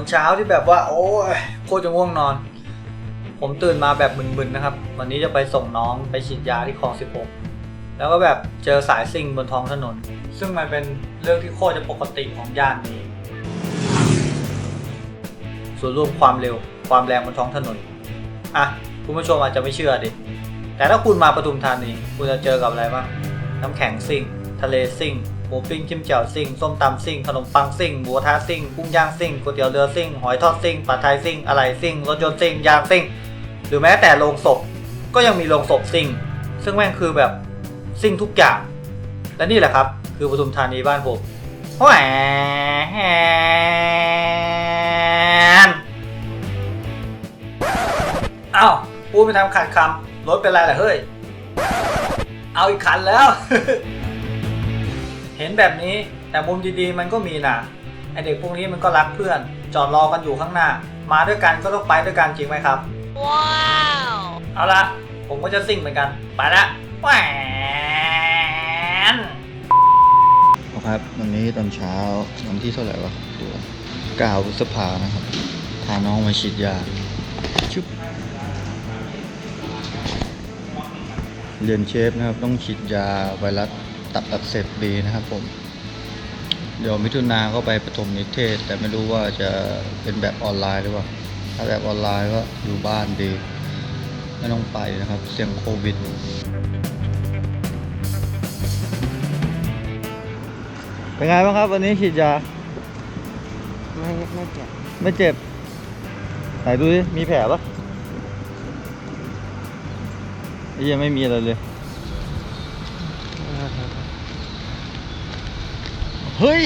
อนเช้าที่แบบว่า โอ้ยโคตรจะง่วงนอน ผมตื่นมาแบบมึนๆนะครับ วันนี้จะไปส่งน้องไปฉีดยาที่คลอง 16 แล้วก็แบบเจอสายซิ่งบนท้องถนน ซึ่งมันเป็นเรื่องที่โคตรจะปกติของย่านนี้ ส่วนรวมความเร็วความแรงบนท้องถนน อะ คุณผู้ชมอาจจะไม่เชื่อดิ แต่ถ้าคุณมาปทุมธานี คุณจะเจอกับอะไรบ้าง น้ำแข็งซิ่ง ทะเลซิ่ง หมูปิ้งจิ้มแจ่วซิ่งส้มตำซิ่งขนมปังซิ่งหมูกระทะซิ่งกุ้งย่างซิ่งก๋วยเตี๋ยวเรือซิ่งหอยทอดซิ่งผัดไทยซิ่งอะไรซิ่งรถยนต์ซิ่งยางซิ่งหรือแม้แต่โรงศพก็ยังมีโรงศพซิ่ง ซึ่งแม่งคือแบบซิ่งทุกอย่างและนี่แหละครับ คือปทุมธานีบ้านผมแหวนอ้าวพูดไปทำขัดคำรถเป็นไรล่ะเฮ้ย เอาอีกคันแล้ว เห็นแบบนี้แต่มุมดีๆ มันก็มีนะไอเด็กพวกนี้มันก็รักเพื่อน จอดรอกันอยู่ข้างหน้า มาด้วยกันก็ต้องไปด้วยกันจริงไหมครับ ว้าว เอาละผมก็จะซิ่งเหมือนกัน ไปละแหวนครับวันนี้ตอนเช้าวันที่เท่าไหร่วะดูเก้าพฤษภานะครับพาน้องมาฉีดยาชุบเรียนเชฟนะครับต้องฉีดยาไวรัส ตับอักเสบบีนะครับผม เดี๋ยวมิถุนาก็ไปประถมนิเทศ แต่ไม่รู้ว่าจะเป็นแบบออนไลน์หรือเปล่า ถ้าแบบออนไลน์ก็อยู่บ้านดี ไม่ต้องไปนะครับ เสี่ยงโควิดเป็นไงบ้างครับ วันนี้ฉีดยา ไม่ไม่เจ็บไม่เจ็บ ไหนดูดิมีแผลปะไอ้เหี้ยังไม่มีอะไรเลย เฮ้ย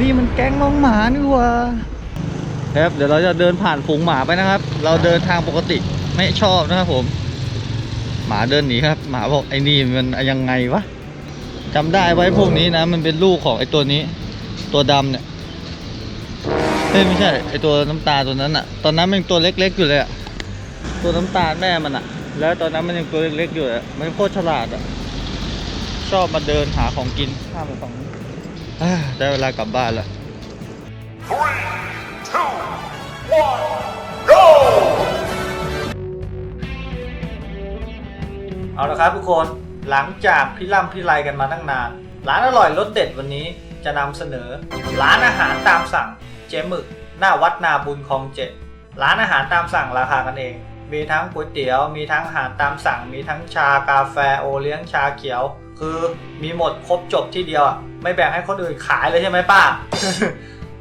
นี่มันแก๊งน้องหมานี่ว่าครับเดี๋ยวเราจะเดินผ่านฝูงหมาไปนะครับ เราเดินทางปกติไม่ชอบนะครับผม หมาเดินหนีครับ หมาบอกไอ้นี่มันยังไงวะจำได้ไว้พวกนี้นะ มันเป็นลูกของไอ้ตัวนี้ ตัวดำเนี่ยเฮ้ยไม่ใช่ไอตัวน้ำตาตัวนั้นอะตอนนั้นมันตัวเล็ก ๆ อยู่เลยอะตัวน้ำตาแม่มันอะแล้วตอนนั้นมันยังตัวเล็ก ๆ อยู่อะมันโคตรฉลาดอะชอบมาเดินหาของกินข้ามไปฝั่งนี้ ได้เวลากลับบ้านแล้วเอาละครับทุกคนหลังจากพี่ล่ำพี่ไลกันมาตั้งนาน ร้านอร่อยรสเด็ดวันนี้จะนำเสนอ ร้านอาหารตามสั่งเจมึก หน้าวัดนาบุญคลองเจ็ดร้านอาหารตามสั่งราคากันเอง มีทั้งก๋วยเตี๋ยว มีทั้งอาหารตามสั่ง มีทั้งชากาแฟโอเลี้ยงชาเขียว คือมีหมดครบจบที่เดียวอะไม่แบ่งให้คนอื่นขายเลยใช่ไหมป้า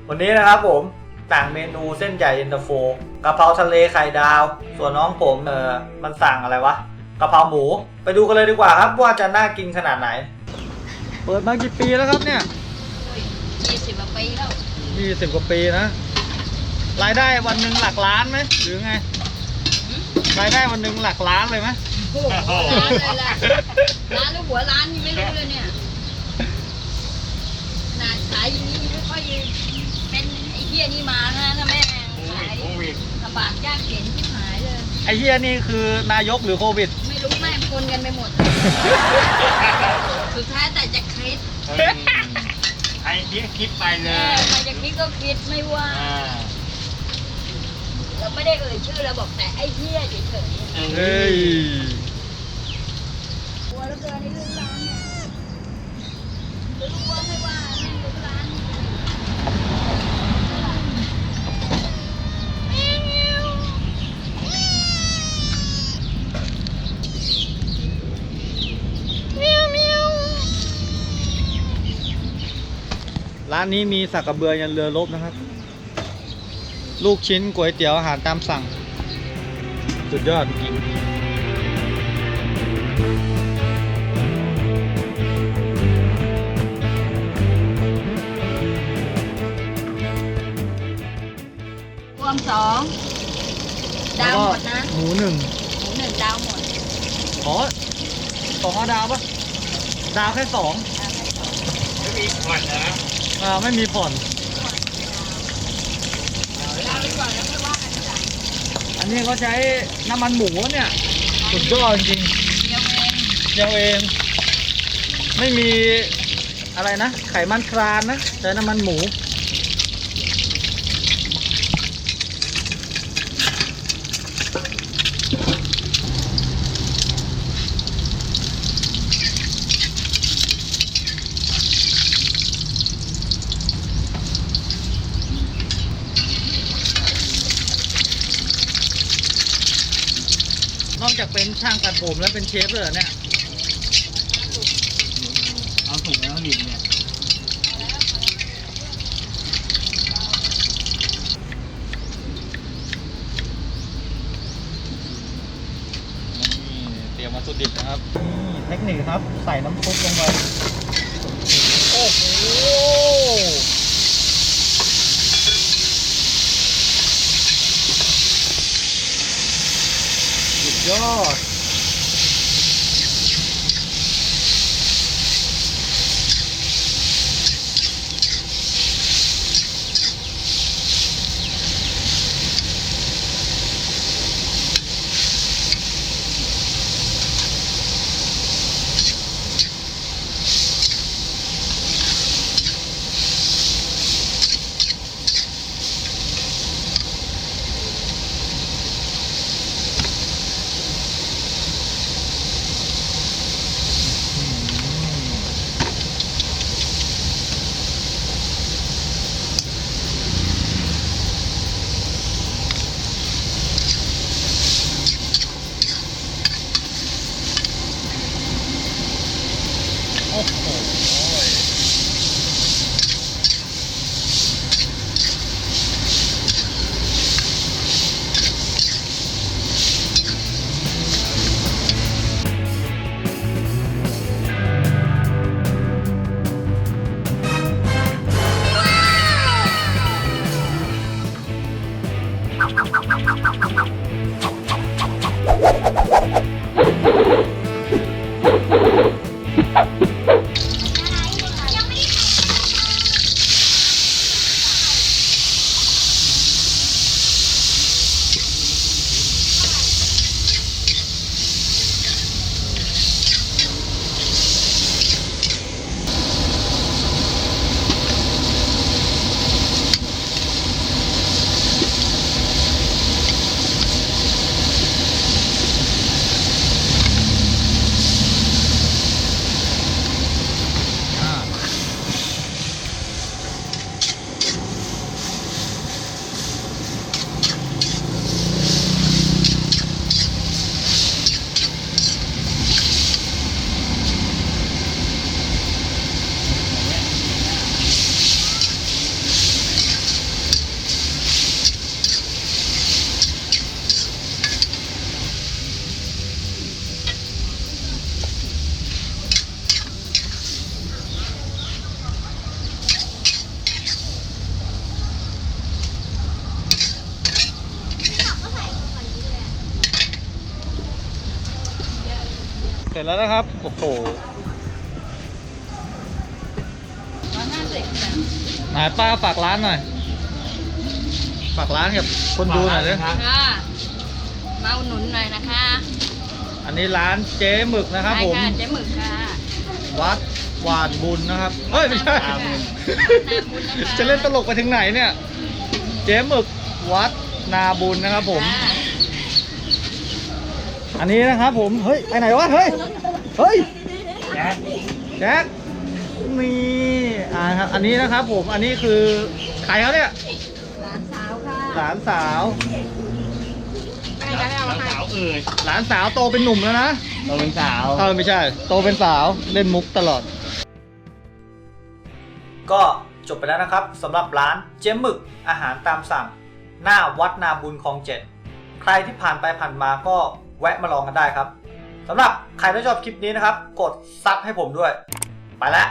วันนี้นะครับผมต่างเมนูเส้นใหญ่เย็นตาโฟกะเพราทะเลไข่ดาว ส่วนน้องผมเออมันสั่งอะไรวะกะเพราหมู ไปดูกันเลยดีกว่าครับว่าจะน่ากินขนาดไหน เปิดมากี่ปีแล้วครับเนี่ยยี่สิบกว่าปีแล้วยี่สิบกว่าปีนะ รายได้วันหนึ่งหลักล้านไหมหรือไง รายได้วันหนึ่งหลักล้านเลยไหมโอ้โหร้านเลยแหละร้านแล้วหัวร้านยังไม่รู้เลยเนี่ยขนาดขายอย่างนี้ยังไม่ค่อยเป็นไอ้เหี้ยนี่มานะถ้าแม่งขายลำบากยากเข็นที่หายเลย ไอ้เฮียนี่คือนายกหรือโควิด ไม่รู้แม่งคนกันไปหมด สุดท้ายแต่จะคิดใครคิดคิดไปเลเอยอใครจะคิดก็คิดไม่ว่า อ่าเราไม่ได้เอ่ยชื่อเราบอกแต่ไอ้เหี้ยเฉยเฮ้ย ๆกลัวแล้วเกินในเรื่องร้านเนี่ยรู้ว่าไม่ว่าไม่ลูกร้านร้านนี้มีสักกระเบือยันเรือรบนะครับ ลูกชิ้นก๋วยเตี๋ยวอาหารตามสั่ง สุดยอดจริง สองดาวหมดนะหมูหนึ่งหมูหนึ่งดาวหมดอ๋อสองเอาดาวปะดาวแค่สองดาวแค่สองไม่มีผ่อนนะอ่าไม่มีผ่อนดาวไปก่อนแล้วค่อยว่ากันทีหลังอันนี้เขาใช้น้ำมันหมูเนี่ยสุดยอดจริงเดียวเองเดียวเอง ไม่มีอะไรนะ ไขมันครานนะใช้น้ำมันหมู จากเป็นช่างตัดผมแล้วเป็นเชฟเลยเหรอเนี่ย เอาถุงแล้วดินเนี่ยนี่เตรียมวัตถุดิบนะครับนี่เทคนิคครับ ใส่น้ำซุปลงไป โอ้โห สุด ร็จแล้วนะครับ โอ้โหร้อยห้าสิบจ้ะไหนป้าฝากร้านหน่อย ฝากร้านกับคนดูหน่อยดิค่ะมาอุดหนุนหน่อยนะคะอันนี้ร้านเจ๊หมึกนะครับได้ผมค่ะเจ๊หมึกค่ะ วัดหวานบุญนะครับ เอ้ยไม่ใช่วัดหวานบุญนะคะจะเล่นตลกไปถึงไหนเนี่ย เจ๊หมึกวัดนาบุญนะครับผม ค่ะ อันนี้นะครับผม เฮ้ย ไปไหนวะ เฮ้ย เฮ้ย แจ็คแจ็คนี่อ่าครับ อันนี้นะครับผม อันนี้คือใครเขาเนี่ย หลานสาวค่ะหลานสาวใกล้จะได้เอามาให้สาวเอ่ยหลานสาวโตเป็นหนุ่มแล้วนะ เราเป็นสาว เออไม่ใช่ โตเป็นสาวเล่นมุกตลอด ก็จบไปแล้วนะครับสำหรับร้านเจ๊หมึกอาหารตามสั่ง หน้าวัดนาบุญคลองเจ็ดใครที่ผ่านไปผ่านมาก็ แวะมาลองกันได้ครับสำหรับใครที่ชอบคลิปนี้นะครับ กดซับให้ผมด้วย ไปแล้ว